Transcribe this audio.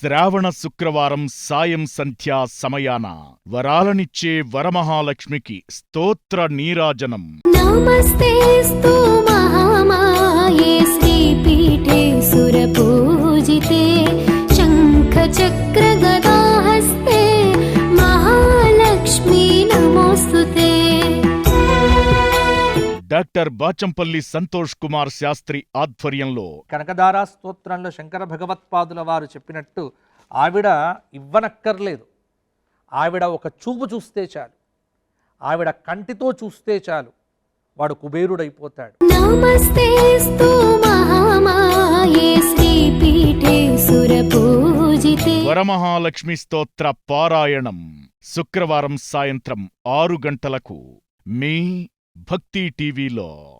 శ్రావణ శుక్రవారం సాయం సంధ్యా సమయాన వరాలనిచ్చే వరమహాలక్ష్మికి స్తోత్ర నీరాజనం. నమస్తే మహామాయే శ్రీపీఠే సురపూజితే శంఖ చక్ర గదాహస్తే మహాలక్ష్మి నమోస్తుతే. డాక్టర్ బాచంపల్లి సంతోష్ కుమార్ శాస్త్రి ఆధ్వర్యంలో కనకదారా స్తోత్రంలో శంకర భగవత్పాదుల వారు చెప్పినట్టు ఆవిడ ఇవ్వనక్కర్లేదు. ఆవిడ ఒక చూపు చూస్తే చాలు. ఆవిడ కంటితో చూస్తే చాలు. వాడు కుబేరుడైపోతాడు. వరమహాలక్ష్మి స్తోత్ర పారాయణం శుక్రవారం సాయంత్రం ఆరు గంటలకు మీ భక్తి టీవీలో.